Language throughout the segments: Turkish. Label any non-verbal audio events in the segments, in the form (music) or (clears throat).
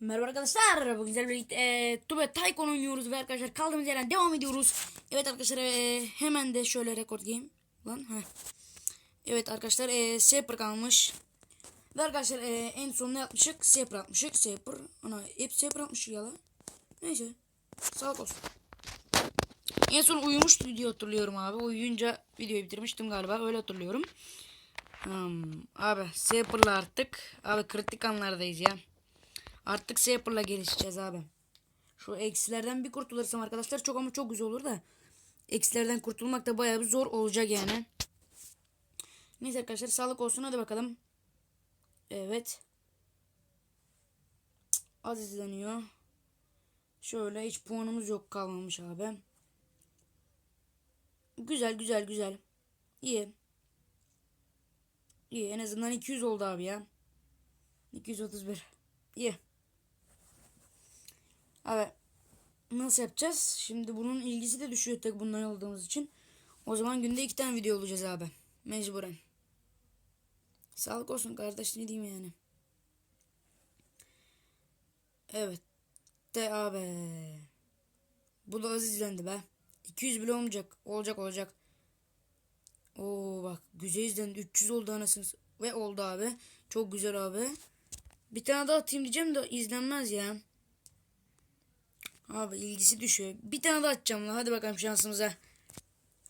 Merhaba arkadaşlar. Bugün sizlerle birlikte e, Tube Tycoon oynuyoruz ve arkadaşlar kaldığımız yerden devam ediyoruz. Evet arkadaşlar e, hemen de şöyle rekord game. Lan ha. Evet arkadaşlar e, Saper kalmış. Ve arkadaşlar e, en son ne yapmışık? Saper atmışık. Saper. Ana hep Saper atmışık ya lan. Neyse. Sağlık olsun. En son uyumuştu diye hatırlıyorum abi. Uyuyunca videoyu bitirmiştim galiba. Öyle hatırlıyorum. Hmm, abi Saper'la artık. Abi kritik anlardayız ya. Artık Saper'la gelişeceğiz abi. Şu eksilerden bir kurtulursam arkadaşlar çok ama çok güzel olur da. Eksilerden kurtulmak da bayağı bir zor olacak yani. Neyse arkadaşlar sağlık olsun hadi bakalım. Evet. Az izleniyor. Şöyle hiç puanımız yok kalmamış abi. Güzel güzel güzel. İyi. İyi en azından 200 oldu abi ya. 231. İyi. Abi nasıl yapacağız? Şimdi bunun ilgisi de düşüyor tek bundan aldığımız için. O zaman günde iki tane video olacağız abi. Mecburen. Sağlık olsun kardeş ne diyeyim yani. Evet. De abi. Bu da az izlendi be. 200 bile olmayacak. Olacak olacak. Oo bak güzel izlendi. 300 oldu anasını. Ve oldu abi. Çok güzel abi. Bir tane daha atayım diyeceğim de izlenmez ya. Abi ilgisi düşüyor. Bir tane daha atacağım lan. Hadi bakalım şansımıza.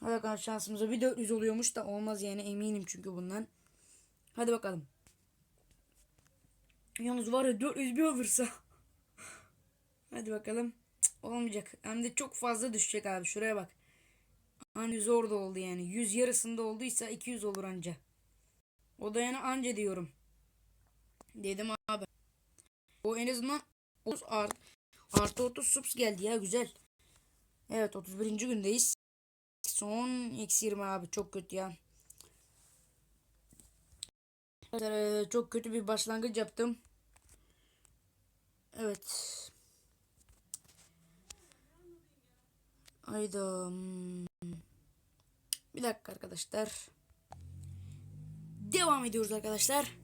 Hadi bakalım şansımıza. Bir 400 oluyormuş da olmaz yani eminim çünkü bundan. Hadi bakalım. Yalnız var ya 400 bir olursa. (laughs) Hadi bakalım. Cık, olmayacak. Hem de çok fazla düşecek abi. Şuraya bak. Hani zor da oldu yani. 100 yarısında olduysa 200 olur anca. O da yani anca diyorum. Dedim abi. O en azından 30 art, artı 30 subs geldi ya güzel. Evet 31. gündeyiz. Son eksi 20 abi çok kötü ya. E, Çok kötü bir başlangıç yaptım. Evet. Hayda. hmm. Bir dakika arkadaşlar. Devam ediyoruz arkadaşlar.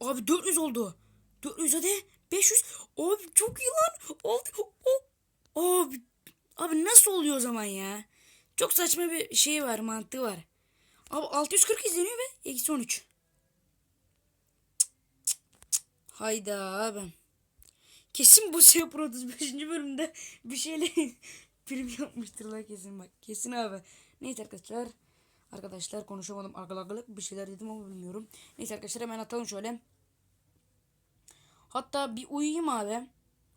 Abi 400 oldu. 400 hadi. 500. Abi çok iyi lan. Abi, abi, abi nasıl oluyor o zaman ya? Çok saçma bir şey var mantığı var. Abi 640 izleniyor ve eksi 13. Cık. Hayda abi. Kesin bu şey 35. bölümde bir şeyle (laughs) prim yapmıştırlar kesin bak. Kesin abi. Neyse arkadaşlar. Arkadaşlar konuşamadım. Argalagalık bir şeyler dedim ama bilmiyorum. Neyse arkadaşlar hemen atalım şöyle. Hatta bir uyuyayım abi.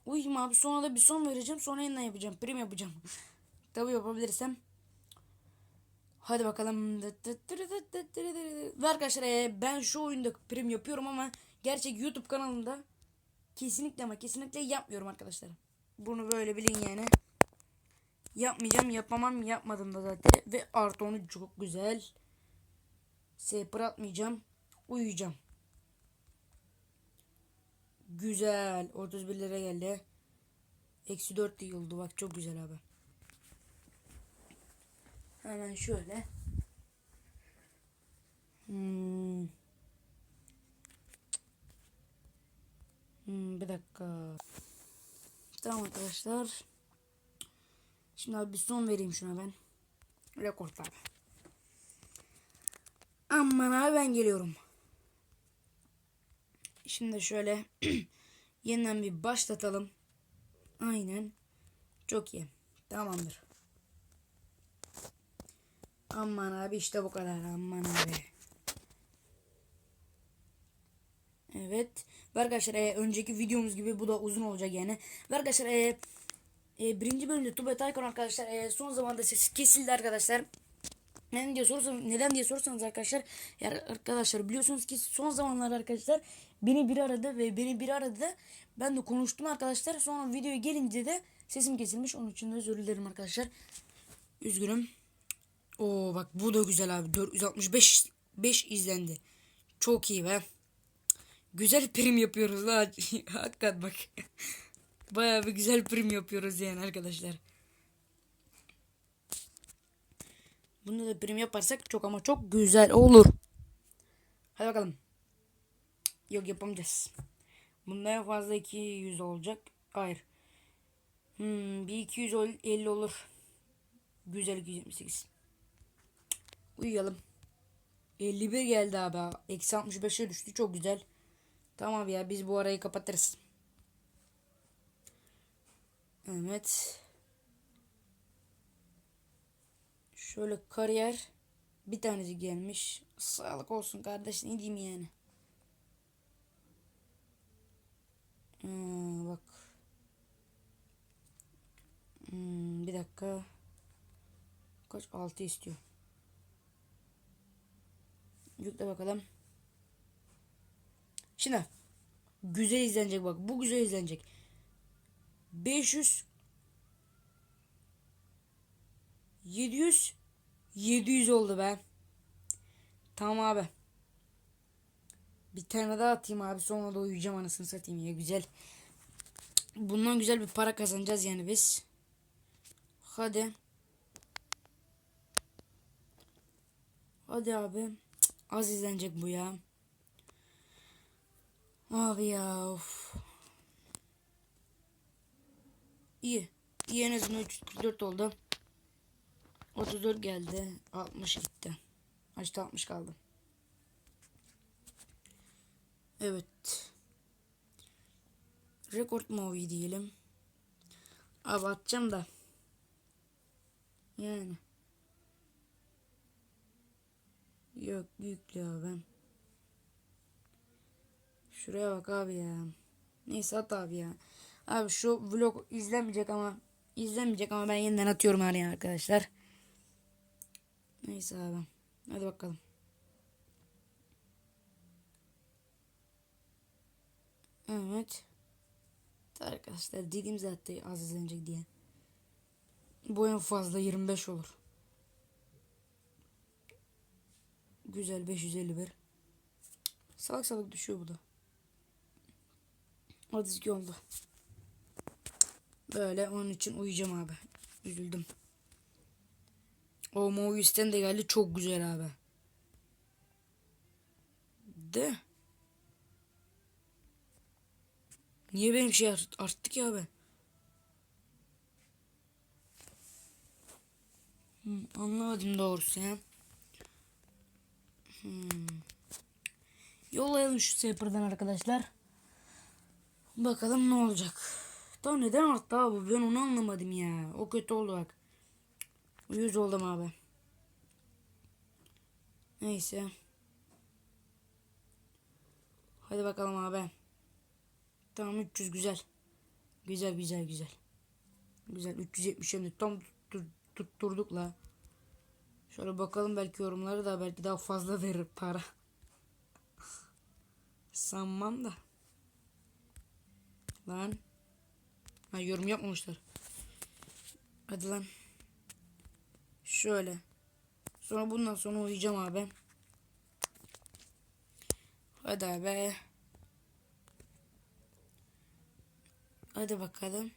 Uyuyayım abi. Sonra da bir son vereceğim. Sonra yeniden yapacağım. Prim yapacağım. (laughs) Tabii yapabilirsem. Hadi bakalım. Ve arkadaşlar ben şu oyunda prim yapıyorum ama gerçek YouTube kanalında kesinlikle ama kesinlikle yapmıyorum arkadaşlar. Bunu böyle bilin yani. Yapmayacağım, yapamam, yapmadım da zaten. Ve artı onu çok güzel. Saper atmayacağım. Uyuyacağım. Güzel. 31 lira geldi. Eksi 4 yıldı. Bak çok güzel abi. Hemen şöyle. Hmm. Hmm, bir dakika. Tamam arkadaşlar. Şimdi abi bir son vereyim şuna ben. Rekord abi. Aman abi ben geliyorum. Şimdi şöyle (clears throat) yeniden bir başlatalım. Aynen. Çok iyi. Tamamdır. Aman abi işte bu kadar. Aman abi. Evet. Ve arkadaşlar e, önceki videomuz gibi bu da uzun olacak yani. Ve arkadaşlar e, e, birinci bölümde Tube Tycoon arkadaşlar e, son zamanda sesi kesildi arkadaşlar. Neden diye sorarsanız, neden diye sorarsanız arkadaşlar ya arkadaşlar biliyorsunuz ki son zamanlarda arkadaşlar beni biri aradı ve beni biri aradı. Ben de konuştum arkadaşlar. Sonra videoya gelince de sesim kesilmiş. Onun için de özür dilerim arkadaşlar. Üzgünüm. Oo bak bu da güzel abi. 465 5 izlendi. Çok iyi be. Güzel prim yapıyoruz la. (laughs) Hakikat bak. Bayağı bir güzel prim yapıyoruz yani arkadaşlar. Bunu da prim yaparsak çok ama çok güzel olur. Hadi bakalım. Yok yapamayacağız. Bunda en fazla 200 olacak. Hayır. Hmm, bir 250 olur. Güzel 278. Uyuyalım. 51 geldi abi. Eksi 65'e düştü. Çok güzel. Tamam ya biz bu arayı kapatırız. Evet. Şöyle kariyer bir tanesi gelmiş. Sağlık olsun kardeş ne diyeyim yani. Hmm, bak. Hmm, bir dakika. Kaç? 6 istiyor. Yükle bakalım. Şimdi güzel izlenecek bak. Bu güzel izlenecek. 500 700 700 oldu be. Tamam abi. Bir tane daha atayım abi sonra da uyuyacağım anasını satayım ya güzel. Bundan güzel bir para kazanacağız yani biz. Hadi. Hadi abi. Cık, Az izlenecek bu ya. Abi ya of. İyi. İyi en azından 344 oldu. 34 geldi. 60 gitti. Açtı 60 kaldı. Evet. Rekord movie diyelim. Abi atacağım da. Yani. Yok yüklü abi. Şuraya bak abi ya. Neyse at abi ya. Abi şu vlog izlenmeyecek ama izlenmeyecek ama ben yeniden atıyorum hani arkadaşlar. Neyse abi. Hadi bakalım. Evet. Arkadaşlar dedim zaten az izlenecek diye. Bu en fazla 25 olur. Güzel 551. Salak salak düşüyor bu da. 32 oldu. Böyle onun için uyuyacağım abi. Üzüldüm. O Movis'ten de geldi çok güzel abi. De. Niye benim şey art- arttı ki abi? Hmm, anlamadım doğrusu ya. Hmm. Yollayalım şu Saper'dan arkadaşlar. Bakalım ne olacak. Da neden arttı abi? Ben onu anlamadım ya. O kötü oldu bak. 100 oldum abi. Neyse. Hadi bakalım abi. Tamam 300 güzel. Güzel güzel güzel. Güzel 370 hem de tam tuttur, tutturduk la. Şöyle bakalım belki yorumları da belki daha fazla verir para. (laughs) Sanmam da. Lan. Ha yorum yapmamışlar. Hadi lan. Şöyle. Sonra bundan sonra uyuyacağım abi. Hadi abi. Hadi bakalım.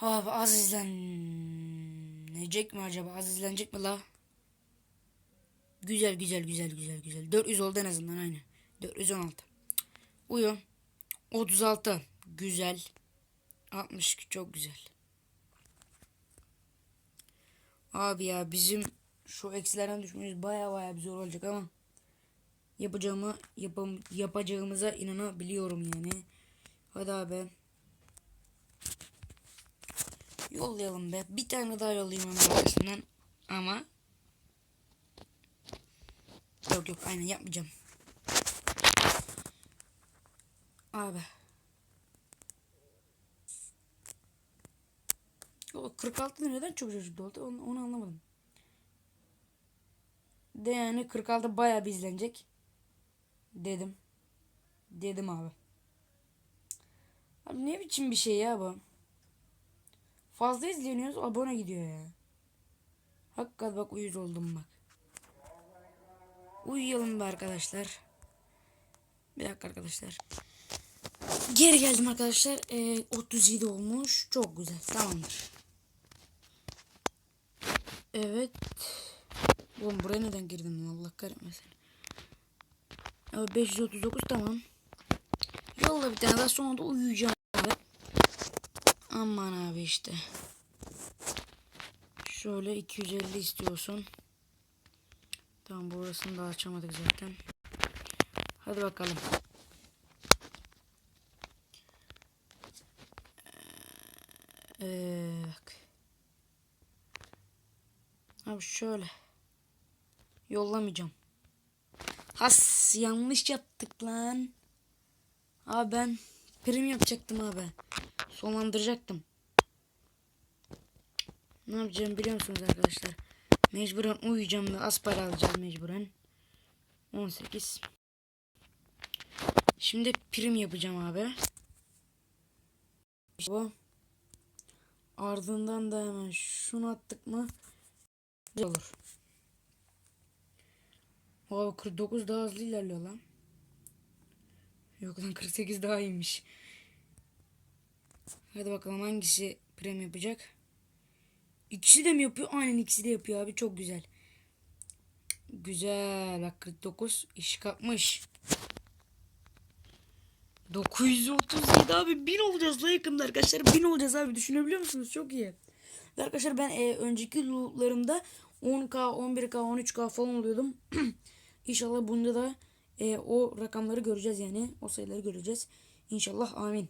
Abi az izlenecek mi acaba? Az izlenecek mi la? Güzel güzel güzel güzel güzel. 400 oldu en azından aynı. 416. Uyu. 36. Güzel. 62 çok güzel. Abi ya bizim şu eksilerden düşmemiz baya baya bir zor olacak ama yapacağımı yapam, yapacağımıza inanabiliyorum yani. Hadi abi. Yollayalım be. Bir tane daha yollayayım hemen arkasından. Ama yok yok aynen yapmayacağım. Abi. 46'da neden çok çocuk oldu onu, onu anlamadım. De yani 46 bayağı bir izlenecek. Dedim. Dedim abi. Abi ne biçim bir şey ya bu? Fazla izleniyoruz abone gidiyor ya. Hakikaten bak uyuz oldum bak. Uyuyalım be arkadaşlar. Bir dakika arkadaşlar. Geri geldim arkadaşlar. Ee, 37 olmuş. Çok güzel. Tamamdır. Evet. Oğlum buraya neden girdim Allah kahretmesin. Evet 539 tamam. Yolla bir tane daha sonra da uyuyacağım abi. Aman abi işte. Şöyle 250 istiyorsun. Tamam burasını da açamadık zaten. Hadi bakalım. Ee, bak. Abi şöyle. Yollamayacağım. Has yanlış yaptık lan. Abi ben prim yapacaktım abi. Sonlandıracaktım. Ne yapacağım biliyor musunuz arkadaşlar? Mecburen uyuyacağım ve az para alacağız mecburen. 18. Şimdi prim yapacağım abi. İşte bu. Ardından da hemen şunu attık mı olur. Abi 49 daha hızlı ilerliyor lan. Yok lan 48 daha iyiymiş. Hadi bakalım hangisi prim yapacak. İkisi de mi yapıyor? Aynen ikisi de yapıyor abi. Çok güzel. Güzel. Bak 49 iş kapmış. 937 abi 1000 olacağız la yakında arkadaşlar 1000 olacağız abi düşünebiliyor musunuz çok iyi arkadaşlar ben e, önceki lootlarımda 10k 11k 13k falan oluyordum (clears throat) İnşallah bunda da e, o rakamları göreceğiz yani o sayıları göreceğiz İnşallah amin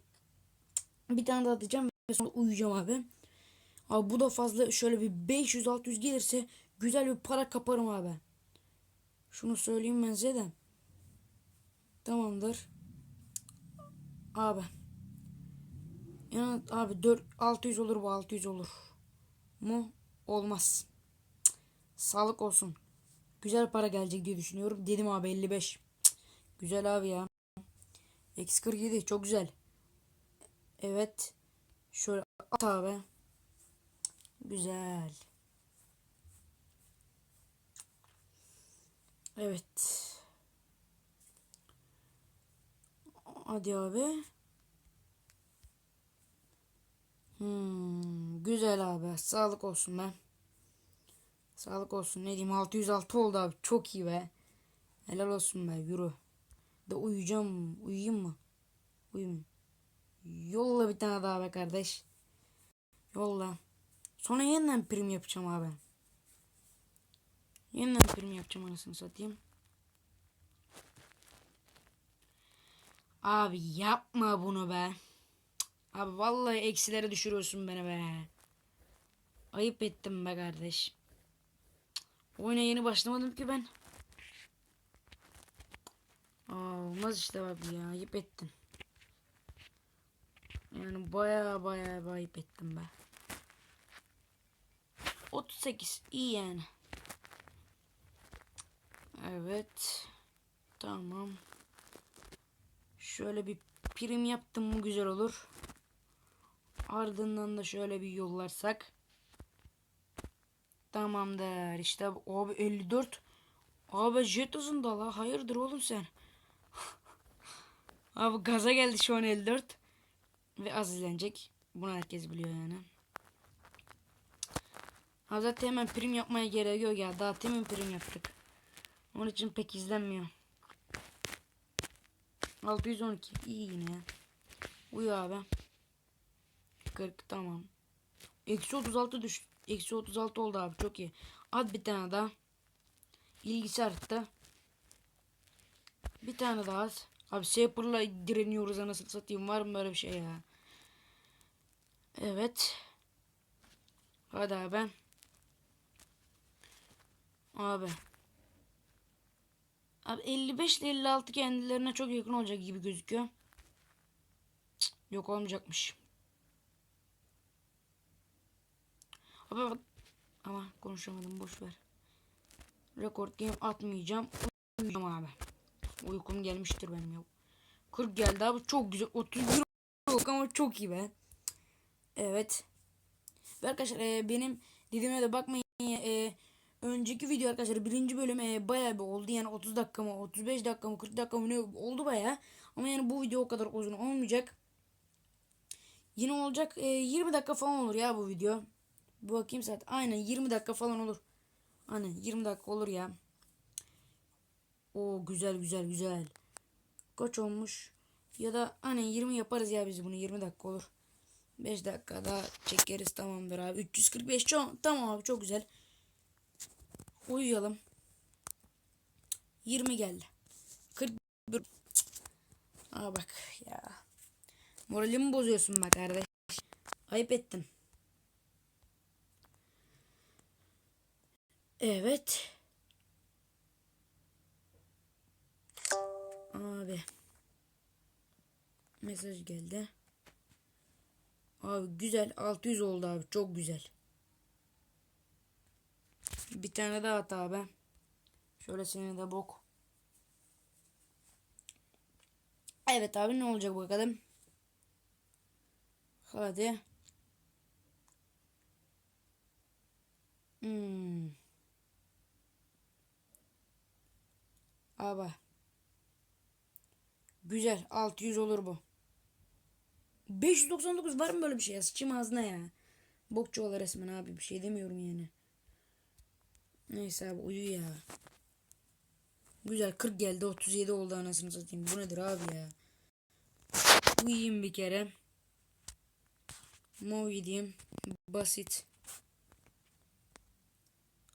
bir tane daha atacağım ve sonra uyuyacağım abi Abi bu da fazla şöyle bir 500-600 gelirse güzel bir para kaparım abi. Şunu söyleyeyim ben size de. Tamamdır. Abi. Yani abi 4 600 olur bu 600 olur. Mu? Olmaz. Sağlık olsun. Güzel para gelecek diye düşünüyorum. Dedim abi 55. Cık. Güzel abi ya. Eksi 47 çok güzel. Evet. Şöyle at abi. Güzel. Evet. Hadi abi. Hmm, güzel abi. Sağlık olsun be. Sağlık olsun. Ne diyeyim 606 oldu abi. Çok iyi be. Helal olsun be. Yürü. De uyuyacağım. Uyuyayım mı? Uyumayayım. Yolla bir tane daha be kardeş. Yolla. Sonra yeniden prim yapacağım abi. Yeniden prim yapacağım anasını satayım. Abi yapma bunu be. Abi vallahi eksilere düşürüyorsun beni be. Ayıp ettim be kardeş. Oyuna yeni başlamadım ki ben. Aa, olmaz işte abi ya ayıp ettin. Yani baya baya ayıp ettim be. 38 iyi yani. Evet. Tamam. Şöyle bir prim yaptım mı güzel olur. Ardından da şöyle bir yollarsak. Tamamdır. İşte abi 54. Abi jet hızında la. Hayırdır oğlum sen? (laughs) abi gaza geldi şu an 54. Ve az izlenecek. Bunu herkes biliyor yani. Ha zaten hemen prim yapmaya gerek yok ya. Daha temin prim yaptık. Onun için pek izlenmiyor. 612 iyi yine ya. Uyu abi. 40 tamam. Eksi 36 düş. Eksi 36 oldu abi çok iyi. At bir tane daha. İlgisi arttı. Bir tane daha at. Abi Saper'la direniyoruz anasını satayım. Var mı böyle bir şey ya? Evet. Hadi abi. Abi. Abi 55 ile 56 kendilerine çok yakın olacak gibi gözüküyor. Cık, yok olmayacakmış. Abi bak. Ama konuşamadım boş ver. Rekord game atmayacağım. Uyuyacağım abi. Uykum gelmiştir benim ya. 40 geldi abi çok güzel. 31 yok ama çok iyi be. Evet. Ve arkadaşlar e, benim dediğime de bakmayın. E, önceki video arkadaşlar birinci bölüm e, bayağı bir oldu. Yani 30 dakika mı 35 dakika mı 40 dakika mı ne oldu bayağı. Ama yani bu video o kadar uzun olmayacak. Yine olacak e, 20 dakika falan olur ya bu video. Bir bakayım saat. Aynen 20 dakika falan olur. Aynen 20 dakika olur ya. O güzel güzel güzel. Kaç olmuş? Ya da hani 20 yaparız ya biz bunu 20 dakika olur. 5 dakikada çekeriz tamamdır abi. 345 çok tamam abi çok güzel. Uyuyalım. 20 geldi. 41 Aa bak ya. Moralimi bozuyorsun bak kardeş. Ayıp ettin. Evet. Abi. Mesaj geldi. Abi güzel 600 oldu abi çok güzel. Bir tane daha at abi. Şöyle seni de bok. Evet abi ne olacak bakalım. Hadi. Hmm. Abi. Güzel 600 olur bu. 599 var mı böyle bir şey ya? Sıçayım ağzına ya. Bokçu ola resmen abi bir şey demiyorum yani. Neyse abi uyu ya. Güzel 40 geldi 37 oldu anasını satayım. Bu nedir abi ya? Uyuyayım bir kere. Movie diyeyim. Basit.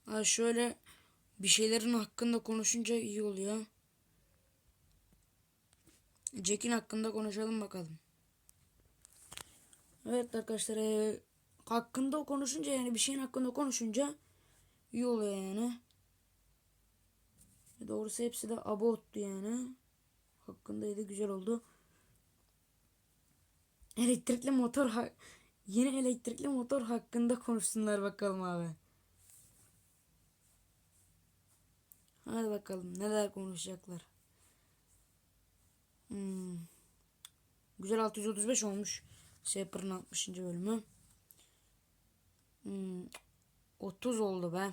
Ha şöyle bir şeylerin hakkında konuşunca iyi oluyor. Jack'in hakkında konuşalım bakalım. Evet arkadaşlar e, hakkında konuşunca yani bir şeyin hakkında konuşunca iyi oluyor yani. Doğrusu hepsi de abottu yani. Hakkındaydı güzel oldu. Elektrikli motor yeni elektrikli motor hakkında konuşsunlar bakalım abi. Hadi bakalım neler konuşacaklar. Hmm. Güzel 635 olmuş. Shaper'ın 60. bölümü. Hmm. 30 oldu be.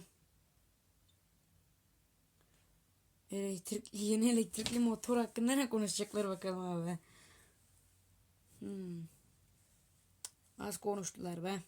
Elektrikli, yeni elektrikli motor hakkında ne konuşacaklar bakalım abi. Hmm. Az konuştular be.